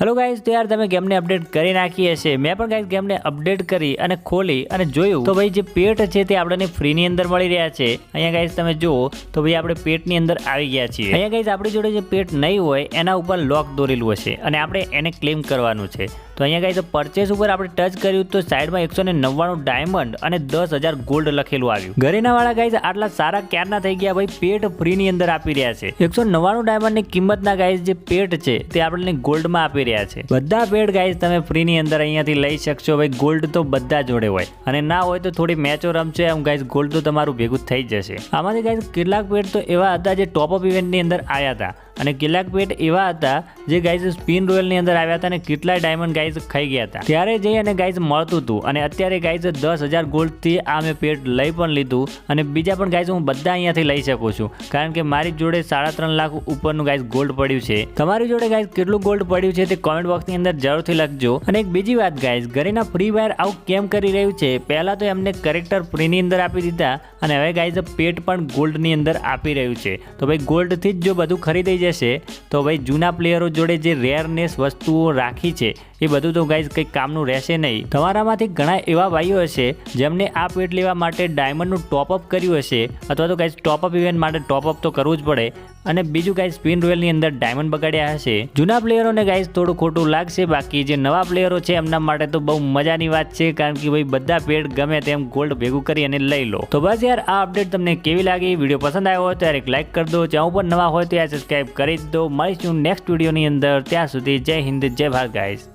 Hello guys તો યાર તમે ગેમને અપડેટ કરી નાખી હશે. મેં પણ ગાઈઝ ગેમને અપડેટ કરી અને ખોલી અને જોયું. તો ભાઈ જે પેટ છે તે આપણને ફ્રીની અંદર મળી રહ્યા છે. અહીંયા ગાઈઝ તમે જુઓ, તો ભાઈ આપણે પેટની અંદર આવી ગયા છીએ. અહીંયા ગાઈઝ આપણી જોડે જે પેટ નહીં હોય, એના ઉપર લોક દોરેલું હશે અને આપણે એને ક્લેમ કરવાનું છે. તો અહીંયા ગાઈઝ પરચેસ ઉપર આપણે ટચ કર્યું તો સાઈડમાં એકસો ને નવ્વાણું ડાયમંડ અને દસ હજાર ગોલ્ડ લખેલું આવ્યું. ઘરેના વાળા ગાઈઝ આટલા સારા ક્યારના થઈ ગયા ભાઈ? પેટ ફ્રીની અંદર આપી રહ્યા છે. એકસો નવ્વાણું ડાયમંડની કિંમતના ગાઈઝ જે પેટ છે, તે આપણને ગોલ્ડમાં આપી રહ્યા છે. બધા પેટ ગાઈઝ તમે ફ્રીની અંદર અહીંયાથી લઈ શકશો ભાઈ. ગોલ્ડ તો બધા જોડે હોય. અને ના હોય તો થોડી મેચો રમશે એમ ગાઈઝ ગોલ્ડ તો તમારું ભેગું થઈ જશે. આમાંથી ગાઈઝ કેટલાક પેટ તો એવા હતા જે ટોપ અપ ઇવેન્ટની અંદર આવ્યા હતા. અને કેટલાક પેટ એવા હતા જે ગાઈઝ સ્પિન રોયલની અંદર આવ્યા હતા અને કેટલા ડાયમંડ ગાઈઝ ખાઈ ગયા હતા. ત્યારે જઈ અને ગાઈઝ મળતું હતું અને અત્યારે ગાઈઝ દસ હજાર ગોલ્ડથી આ મેં પેટ લઈ પણ લીધું અને બીજા પણ ગાઈઝ હું બધા અહીંયાથી લઈ શકું છું. કારણ કે મારી જોડે સાડા ત્રણ લાખ ઉપરનું ગાઈઝ ગોલ્ડ પડ્યું છે. તમારી જોડે ગાઈઝ કેટલું ગોલ્ડ પડ્યું છે તે કોમેન્ટ બોક્સની અંદર જરૂરથી લખજો. અને એક બીજી વાત ગાઈઝ ઘરેના ફ્રી ફાયર આવું કેમ કરી રહ્યું છે? પહેલા તો એમને કરેક્ટર ફ્રીની અંદર આપી દીધા અને હવે ગાઈઝ પેટ પણ ગોલ્ડની અંદર આપી રહ્યું છે. તો ભાઈ ગોલ્ડથી જ જો બધું ખરીદાઈ જશે, તો ભાઈ જૂના પ્લેયરો જોડે જે રેરનેસ વસ્તુઓ રાખી છે એ બધું તો ગાઈઝ કંઈક કામનું રહેશે નહીં. તમારામાંથી ઘણા એવા ભાઈઓ હશે જેમને આ પેટ લેવા માટે ડાયમંડનું ટોપઅપ કર્યું હશે અથવા તો ગાઈઝ ટોપઅપ ઇવેન્ટ માટે ટોપઅપ તો કરવું જ પડે. અને બીજું ગાઈઝ સ્પિન રોયલની અંદર ડાયમંડ બગાડ્યા હશે. જૂના પ્લેયરોને ગાઈઝ થોડું ખોટું લાગશે, બાકી જે નવા પ્લેયરો છે એમના માટે તો બહુ મજાની વાત છે, કારણ કે ભાઈ બધા પેડ ગમે તેમ ગોલ્ડ ભેગું કરી અને લઈ લો. તો બસ યાર, આ અપડેટ તમને કેવી લાગી? વીડિયો પસંદ આવ્યો હોય તો યાર એક લાઈક કરી દો. જ્યાં ઉપર નવા હોય તો યાર સબસ્ક્રાઈબ કરી દો. મળીશું નેક્સ્ટ વિડીયોની અંદર. ત્યાં સુધી જય હિન્દ, જય ભારત ગાઈઝ